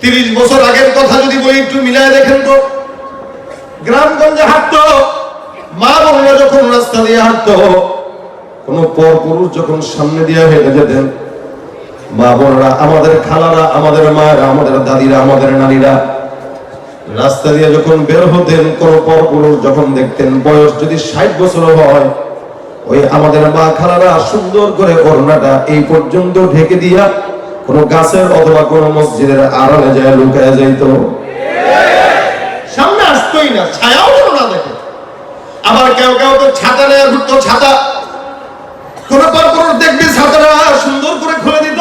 তিরিশ বছর আগের কথা যদি বলি, একটু মিলায় দেখেন তো। গ্রামগঞ্জে হাঁটতো, মা বোনরা যখন রাস্তা দিয়ে হাঁটতো, কোন পর পুরুষ যখন সামনে দিয়ে হেঁটে যেতেন, মা বোনরা, আমাদের খালারা, আমাদের মায়েরা, আমাদের দাদিরা, আমাদের নারীরা রাস্তা দিয়ে যখন বের হতেন, কোন পর পুরুষ যখন দেখতেন, বয়স যদি ষাট বছর হয়, ওই আমাদের মা খালারা সুন্দর করে ওড়নাটা এই পর্যন্ত ঢেকে দিয়া কোন গাছের অথবা কোন মসজিদের আড়ালে যায়, লুকায় যাইত সামনে আসতোই না, ছায়াও যেন না দেখে। আবার কেউ কেউ তো ছাতা নেয় ঘুরতো ছাতা। কোন পর পুরুষ দেখবি ছাতাটা সুন্দর করে খুলে দিত।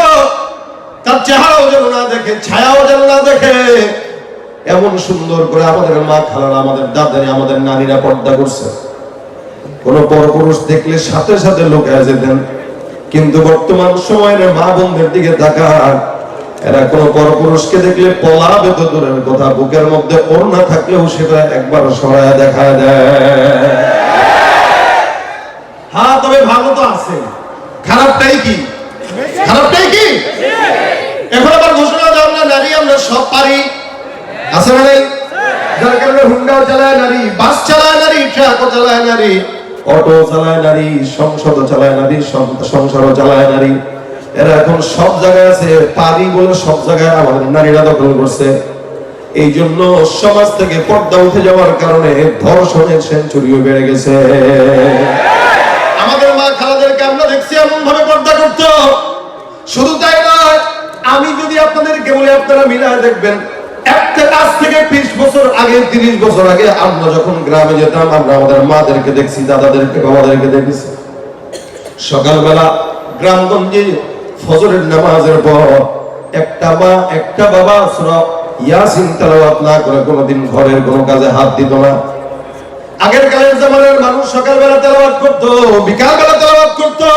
তার চেহারাও যেন না দেখে, ছায়াও যেন না দেখে। এমন সুন্দর করে আমাদের মা খালারা, আমাদের দাদারি, আমাদের নারীরা পর্দা করছে। কোন পরপুরুষ দেখলে সাথে সাথে লোকায় যেতেন। কিন্তু বর্তমান সময়ের মা বোনদের দিকে তাকান। এরা কোন পরপুরুষকে দেখলে পলাবে তো দূরের কথা, বুকের মধ্যে ওড়না থাকলেও সেটা একবার সরায় দেখা দেয়। হ্যাঁ তবে ভালো তো আছে। খারাপটাই কি? খারাপটাই কি? এখন আবার ঘোষণা দাও আমরা নারী আমরা সব পারি। আছে না নাই যার কারণে হুন্ডাও চালায় নারী, বাস চালায় নারী, ট্রাকও চালায় নারী। অটো চালায় নারী, সংসদও চালায় নারী, সং- সংসারও চালায় নারী। এরা এখন সব জায়গায় আছে পারি বলে সব জায়গায় আমাদের নারীরা দখল করছে। এই জন্য সমাজ থেকে পর্দা উঠে যাওয়ার কারণে ধর্ষণের সেঞ্চুরিও বেড়ে গেছে। আমাদের মা খালাদেরকে আমরা দেখছি এমন ভাবে পর্দা করতো। শুধু তাই নয়, আমি যদি আপনাদেরকে বলি আপনারা মিলায় দেখবেন, একটা কাজ থেকে বিশ বছর আগে তিরিশ বছর আগে আমরা যখন গ্রামে যেতাম, আমরা আমাদের মাদেরকে দেখছি, দাদাদেরকে, বাবাদেরকে দেখেছি। সকালবেলা গ্রামগঞ্জে ফজরের নামাজের পর একটা মা, একটা বাবা সূরা ইয়াসিন তেলাওয়াত না করে কোনোদিন ঘরের কোনো কাজে হাত দিত না। আগের কালের জামানার মানুষ সকালবেলা তেলাওয়াত করতো, বিকালবেলা তেলাওয়াত করতো,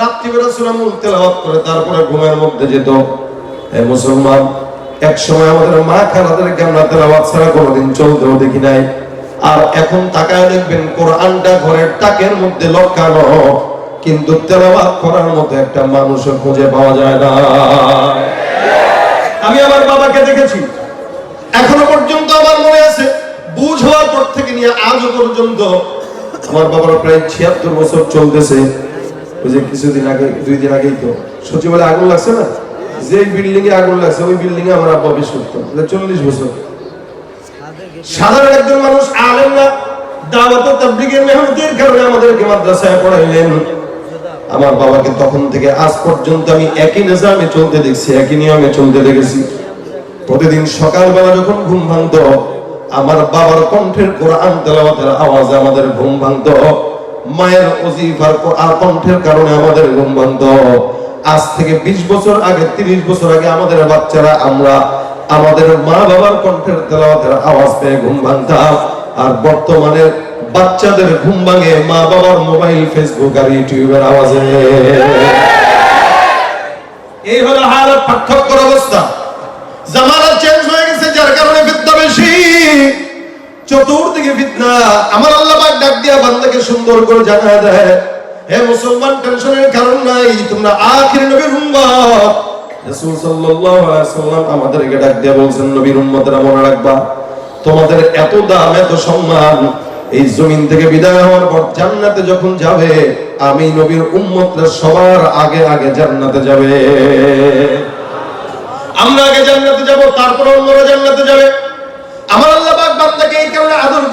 রাত্রিবেলা সূরা মুল তেলাওয়াত করে তারপরে ঘুমের মধ্যে যেত। মুসলমান এক সময় আমাদের মা খালাদেরকে আমরা তেলাওয়াত ছাড়া কোনোদিন চলতেও দেখি নাই? আর এখন তাকায় দেখবেন কোরআনটা ঘরের তাকের মধ্যে লটকানো, কিন্তু তেলাওয়াত করার মতো একটা মানুষও খুঁজে পাওয়া যায় না। আমি আমার বাবাকে দেখেছি। এখনও পর্যন্ত আমার মনে আছে, বুঝ হওয়ার পর থেকে নিয়ে আজও পর্যন্ত আমার বাবার প্রায় ছিয়াত্তর বছর চলতেছে। ওই যে কিছুদিন আগে, দুই দিন আগেই তো। সচিবালয়ে আগুন লাগছে না? যে বিল্ডিং এ আগুন লাগছে, ওই বিল্ডিং এ আমার আব্বা বেশ করতো চল্লিশ বছর। সাধারণ একজন মানুষ আলেন না আমার বাবাকে তখন থেকে আজ পর্যন্ত আমি একই নিজামে চলতে দেখছি, একই নিয়মে চলতে দেখেছি। প্রতিদিন সকালবেলা যখন ঘুম ভাঙতো, আমার বাবার কণ্ঠের কোরআন তেলাওয়াতের আওয়াজে আমাদের ঘুম ভাঙতো। মায়ের অজিফার আর কণ্ঠের কারণে আমাদের ঘুম ভাঙতো। আজ থেকে ২০ বছর আগে ৩০ বছর আগে আমাদের বাচ্চারা আমরা আমাদের মা বাবার কণ্ঠের তেলাওয়াতের আওয়াজ পেয়ে ঘুম ভাঙতাম। আর বর্তমানে বাচ্চাদের ঘুম ভাঙে মা বাবার মোবাইল, ফেসবুক আর ইউটিউবের আওয়াজে। এই হলো হালত পার্থক্যর অবস্থা। জামানা চেঞ্জ হয়ে গেছে, যার কারণে ফিতনা বেশি। চতুর্দিকে ফিতনা। আমার আল্লাহ ডাক দিয়া বান্দাকে সুন্দর করে জানা দেয়। উম্মত। দিয়া তোমাদের এত দাম, এত সম্মান, এই জমিন থেকে বিদায় হওয়ার পর জান্নাতে যখন যাবে, আমি নবীর উম্মতরা সবার আগে আগে জান্নাতে যাবে। আমরা আগে জান্নাতে যাব, তারপর অন্যরা জান্নাতে যাবে। আমার আল্লাহ পাক বান্দাকে এই কারণে আদর